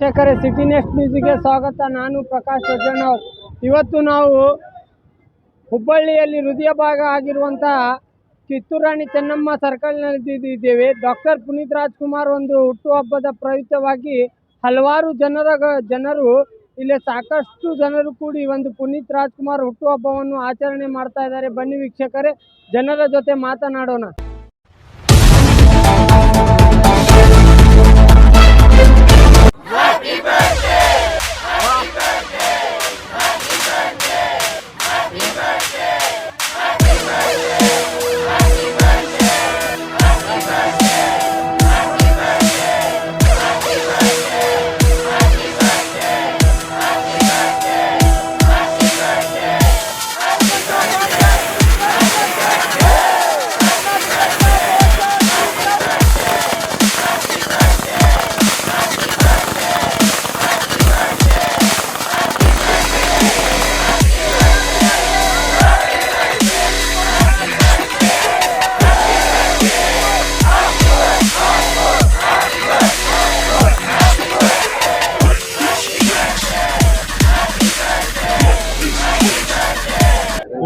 ವೀಕ್ಷಕರೇ city next ನ್ಯೂಸ್ಗೆ ಸ್ವಾಗತ. ನಾನು ಪ್ರಕಾಶ್ ವಜ್ಜಣ್ಣವ್ರು ಇವತ್ತು ನಾವು ಹುಬ್ಬಳ್ಳಿಯಲ್ಲಿ ಹೃದಯ ಭಾಗ ಆಗಿರುವಂತಹ ಕಿತ್ತೂರಾಣಿ ಚೆನ್ನಮ್ಮ ಸರ್ಕಲ್ನಲ್ಲಿ ಇದ್ದೇವೆ. ಡಾಕ್ಟರ್ ಪುನೀತ್ ರಾಜ್ಕುಮಾರ್ ಒಂದು ಹುಟ್ಟುಹಬ್ಬದ ಪ್ರಯುಕ್ತವಾಗಿ ಹಲವಾರು ಜನರ ಜನರು, ಇಲ್ಲಿ ಸಾಕಷ್ಟು ಜನರು ಕೂಡಿ ಒಂದು ಪುನೀತ್ ರಾಜ್ಕುಮಾರ್ ಹುಟ್ಟುಹಬ್ಬವನ್ನು ಆಚರಣೆ ಮಾಡ್ತಾ ಇದ್ದಾರೆ. ಬನ್ನಿ ವೀಕ್ಷಕರೇ, ಜನರ ಜೊತೆ ಮಾತನಾಡೋಣ.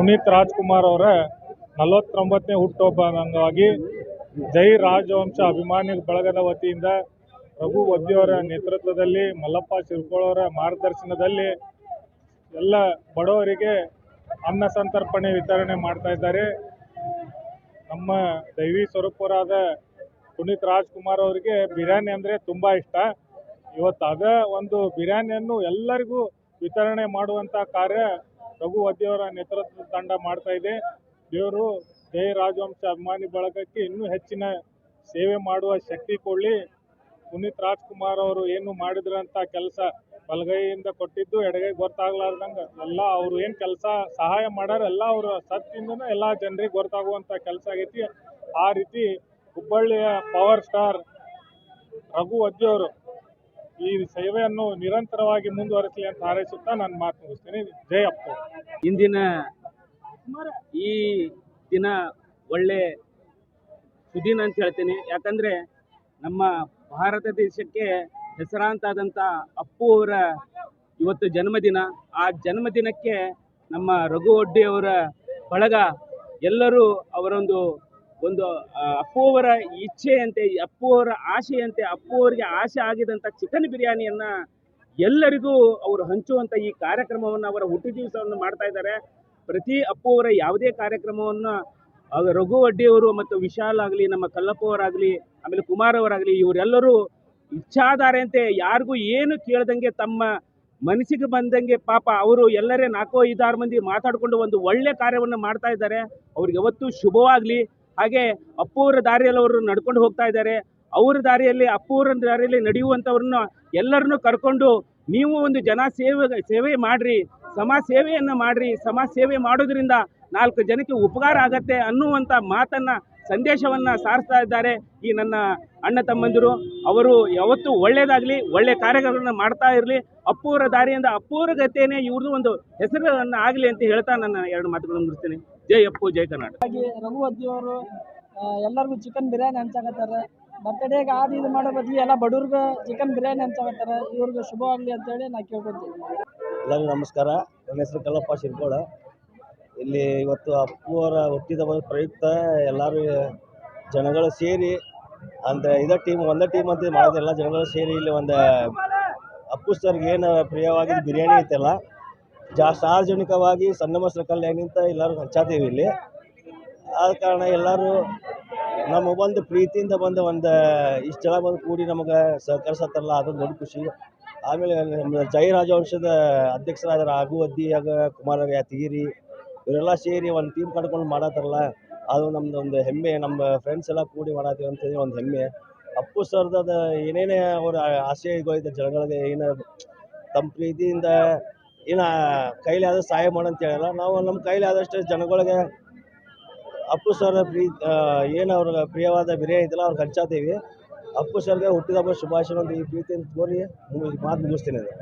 ಪುನೀತ್ ರಾಜ್ಕುಮಾರ್ ಅವರ ನಲವತ್ತೊಂಬತ್ತನೇ ಹುಟ್ಟುಹಬ್ಬ ಅಂಗವಾಗಿ ಜೈ ರಾಜವಂಶ ಅಭಿಮಾನಿ ಬಳಗದ ವತಿಯಿಂದ ರಘು ವದ್ಯವರ ನೇತೃತ್ವದಲ್ಲಿ, ಮಲ್ಲಪ್ಪ ಶಿರ್ಕೋಳವರ ಮಾರ್ಗದರ್ಶನದಲ್ಲಿ ಎಲ್ಲ ಬಡವರಿಗೆ ಅನ್ನ ಸಂತರ್ಪಣೆ ವಿತರಣೆ ಮಾಡ್ತಾ ಇದ್ದಾರೆ. ನಮ್ಮ ದೈವಿ ಸ್ವರೂಪರಾದ ಪುನೀತ್ ರಾಜ್ಕುಮಾರ್ ಅವರಿಗೆ ಬಿರಿಯಾನಿ ಅಂದರೆ ತುಂಬ ಇಷ್ಟ. ಇವತ್ತು ಅದ ಒಂದು ಬಿರಿಯಾನಿಯನ್ನು ಎಲ್ಲರಿಗೂ ವಿತರಣೆ ಮಾಡುವಂಥ ಕಾರ್ಯ ರಘು ವದ್ಯವರ ನೇತೃತ್ವದ ತಂಡ ಮಾಡ್ತಾ ಇದೆ. ದೇವರು ಜೈ ರಾಜವಂಶ ಅಭಿಮಾನಿ ಬಳಗಕ್ಕೆ ಇನ್ನೂ ಹೆಚ್ಚಿನ ಸೇವೆ ಮಾಡುವ ಶಕ್ತಿ ಕೊಡಲಿ. ಪುನೀತ್ ರಾಜ್ಕುಮಾರ್ ಅವರು ಏನು ಮಾಡಿದ್ರಂತ ಕೆಲಸ ಬಲಗೈಯಿಂದ ಕೊಟ್ಟಿದ್ದು ಎಡಗೈ ಗೊತ್ತಾಗ್ಲಾರ್ದಂಗೆ ಎಲ್ಲ ಅವರು ಏನು ಕೆಲಸ ಸಹಾಯ ಮಾಡ್ಯಾರ ಎಲ್ಲ ಅವರು ಸತ್ತಿಂದನೂ ಎಲ್ಲ ಜನರಿಗೆ ಗೊತ್ತಾಗುವಂಥ ಕೆಲಸ ಆಗೈತಿ. ಆ ರೀತಿ ಹುಬ್ಬಳ್ಳಿಯ ಪವರ್ ಸ್ಟಾರ್ ರಘು ವದ್ದಿಯವರು ಈ ಸೇವೆಯನ್ನು ನಿರಂತರವಾಗಿ ಮುಂದುವರಿಸಲಿ ಅಂತ ಹಾರೈಸುತ್ತಾ ನಾನು ಮಾತು ಮುಗಿಸ್ತೀನಿ. ಜೈ ಅಪ್ಪ. ಇಂದಿನ ಈ ದಿನ ಒಳ್ಳೆ ಸುದಿನ ಅಂತ ಹೇಳ್ತೀನಿ. ಯಾಕಂದ್ರೆ ನಮ್ಮ ಭಾರತ ದೇಶಕ್ಕೆ ಹೆಸರಾಂತಾದಂಥ ಅಪ್ಪು ಅವರ ಇವತ್ತು ಜನ್ಮದಿನ. ಆ ಜನ್ಮದಿನಕ್ಕೆ ನಮ್ಮ ರಘು ಒಡ್ಡಿ ಅವರ ಬಳಗ ಎಲ್ಲರೂ ಅವರೊಂದು ಒಂದು ಅಪ್ಪುವವರ ಅಪ್ಪು ಅವರ ಇಚ್ಛೆಯಂತೆ, ಅಪ್ಪುವವರ ಆಶೆಯಂತೆ, ಅಪ್ಪುವವರಿಗೆ ಆಸೆ ಆಗಿದಂಥ ಚಿಕನ್ ಬಿರಿಯಾನಿಯನ್ನು ಎಲ್ಲರಿಗೂ ಅವರು ಹಂಚುವಂತ ಈ ಕಾರ್ಯಕ್ರಮವನ್ನು ಅವರ ಹುಟ್ಟು ದಿವಸವನ್ನು ಮಾಡ್ತಾ ಇದ್ದಾರೆ. ಪ್ರತಿ ಅಪ್ಪುವರ ಯಾವುದೇ ಕಾರ್ಯಕ್ರಮವನ್ನು ರಘು ಅಡ್ಡಿಯವರು ಮತ್ತು ವಿಶಾಲ್ ಆಗಲಿ, ನಮ್ಮ ಕಲ್ಲಪ್ಪವರಾಗಲಿ, ಆಮೇಲೆ ಕುಮಾರ್ ಅವರಾಗಲಿ ಇವರೆಲ್ಲರೂ ಇಚ್ಛಾಧಾರೆಯಂತೆ ಯಾರಿಗೂ ಏನು ಕೇಳ್ದಂಗೆ ತಮ್ಮ ಮನಸ್ಸಿಗೆ ಬಂದಂಗೆ ಪಾಪ ಅವರು ಎಲ್ಲರೇ ನಾಲ್ಕೋ ಐದಾರು ಮಂದಿ ಮಾತಾಡಿಕೊಂಡು ಒಂದು ಒಳ್ಳೆ ಕಾರ್ಯವನ್ನು ಮಾಡ್ತಾ ಇದ್ದಾರೆ. ಅವ್ರಿಗೆ ಯಾವತ್ತೂ ಶುಭವಾಗಲಿ. ಹಾಗೆ ಅಪ್ಪೂರ ದಾರಿಯಲ್ಲಿ ಅವರು ನಡ್ಕೊಂಡು ಹೋಗ್ತಾ ಇದ್ದಾರೆ. ಅವರ ದಾರಿಯಲ್ಲಿ, ಅಪ್ಪೂರ ದಾರಿಯಲ್ಲಿ ನಡೆಯುವಂಥವ್ರನ್ನ ಎಲ್ಲರನ್ನೂ ಕರ್ಕೊಂಡು ನೀವು ಒಂದು ಜನ ಸೇವೆ ಸೇವೆ ಮಾಡಿರಿ ಸಮಾಜ ಸೇವೆಯನ್ನು ಮಾಡ್ರಿ ಸಮಾಜ ಸೇವೆ ಮಾಡೋದ್ರಿಂದ ನಾಲ್ಕು ಜನಕ್ಕೆ ಉಪಕಾರ ಆಗತ್ತೆ ಅನ್ನುವಂಥ ಮಾತನ್ನ ಸಂದೇಶವನ್ನ ಸಾರಿಸ್ತಾ ಇದ್ದಾರೆ ಈ ನನ್ನ ಅಣ್ಣ ತಮ್ಮಂದಿರು. ಅವರು ಯಾವತ್ತೂ ಒಳ್ಳೇದಾಗ್ಲಿ ಒಳ್ಳೆ ಕಾರ್ಯಗಳನ್ನು ಮಾಡ್ತಾ ಇರಲಿ. ಅಪ್ಪೂರ ದಾರಿಯಿಂದ ಅಪ್ಪೂರ ಗತಿಯೇ ಇವ್ರದ್ದು ಒಂದು ಹೆಸರನ್ನು ಆಗಲಿ ಅಂತ ಹೇಳ್ತಾ ನನ್ನ ಎರಡು ಮಾತುಗಳನ್ನು ಮುಗಿಸ್ತೀನಿ. ಜೈ ಅಪ್ಪು ಜೈ ಕರ್ನಾಟಕ. ಹಾಗೆ ರಘು ಅಜ್ಜಿಯವರು ಎಲ್ಲರಿಗೂ ಚಿಕನ್ ಬಿರಿಯಾನಿ ಹಂಚಾಕತ್ತಾರೆ ಬರ್ತ್ಡೇಗೆ ಆದ ಇದು ಮಾಡೋ ಬದಲು ಎಲ್ಲ ಬಡವ್ರಿಗೆ ಚಿಕನ್ ಬಿರಿಯಾನಿ ಹಂಚಾಕತ್ತಾರೆ ಇವ್ರಿಗೆ ಶುಭವಾಗಲಿ ಅಂತೇಳಿ ನಾ ಕೇಳ್ಕೊತೀನಿ. ಎಲ್ಲರಿಗೂ ನಮಸ್ಕಾರ. ನನ್ನ ಹೆಸರು ಕಲ್ಲಪ್ಪ ಶಿರ್ಕೋಳ. ಇಲ್ಲಿ ಇವತ್ತು ಅಪ್ಪು ಅವರ ಹುಟ್ಟಿದ ಪ್ರಯುಕ್ತ ಎಲ್ಲರೂ ಜನಗಳು ಸೇರಿ ಅಂದರೆ ಇದೇ ಟೀಮ್ ಒಂದೇ ಟೀಮ್ ಅಂತ ಮಾಡೋದಿಲ್ಲ ಜನಗಳು ಸೇರಿ ಇಲ್ಲಿ ಒಂದು ಅಪ್ಪು ಸರ್ಗೆ ಏನು ಪ್ರಿಯವಾಗಿದ್ದು ಬಿರಿಯಾನಿ ಐತಲ್ಲ, ಜಾ ಸಾರ್ವಜನಿಕವಾಗಿ ಸಣ್ಣ ಸರ್ಕಲ್ ನಿಂತ ಎಲ್ಲರೂ ಹಂಚಾತೀವಿ ಇಲ್ಲಿ. ಆದ ಕಾರಣ ಎಲ್ಲರೂ ನಮ್ಮ ಒಂದು ಪ್ರೀತಿಯಿಂದ ಬಂದ ಒಂದು ಇಷ್ಟು ಜನ ಬಂದು ಕೂಡಿ ನಮಗೆ ಸಹಕರಿಸತ್ತಲ್ಲ ಅದೊಂದು ದೊಡ್ಡ ಖುಷಿ. ಆಮೇಲೆ ನಮ್ಮ ಜೈ ರಾಜವಂಶದ ಅಧ್ಯಕ್ಷರಾದ ರಾಘು ಅದ್ದಿ ಆಗ ಕುಮಾರ ಯಾತಗಿರಿ ಇವರೆಲ್ಲ ಸೇರಿ ಒಂದು ಟೀಮ್ ಕಟ್ಕೊಂಡು ಮಾಡತ್ತಾರಲ್ಲ? ಅದು ನಮ್ದು ಒಂದು ಹೆಮ್ಮೆ. ನಮ್ಮ ಫ್ರೆಂಡ್ಸ್ ಎಲ್ಲ ಕೂಡಿ ಮಾಡತ್ತೀವಿ ಅಂತೇಳಿ ಒಂದು ಹೆಮ್ಮೆ. ಅಪ್ಪು ಸರ್ದ ಏನೇನೇ ಅವ್ರ ಆಸೆಗಳಿದೆ ಜನಗಳಿಗೆ ಏನು ತಮ್ಮ ಪ್ರೀತಿಯಿಂದ ಏನು ಕೈಲಿ ಆದಷ್ಟು ಸಹಾಯ ಮಾಡಂತೇಳಲ್ಲ ನಾವು ನಮ್ಮ ಕೈಲಿ ಆದಷ್ಟು ಜನಗಳಿಗೆ ಅಪ್ಪು ಸರ್ ಪ್ರೀ ಏನು ಅವ್ರಿಗೆ ಪ್ರಿಯವಾದ ಬಿರಿಯಾನಿ ಐತಲ್ಲ ಅವ್ರಿಗೆ ಹಂಚಾತೀವಿ ಅಪ್ಪು ಸರ್ಗೆ ಹುಟ್ಟಿದ ಹಬ್ಬ ಶುಭಾಶಯ ಈ ಪ್ರೀತಿಯಿಂದ ಕೋರಿ ಮಾತು ಮುಗಿಸ್ತೀನಿ ಅದು.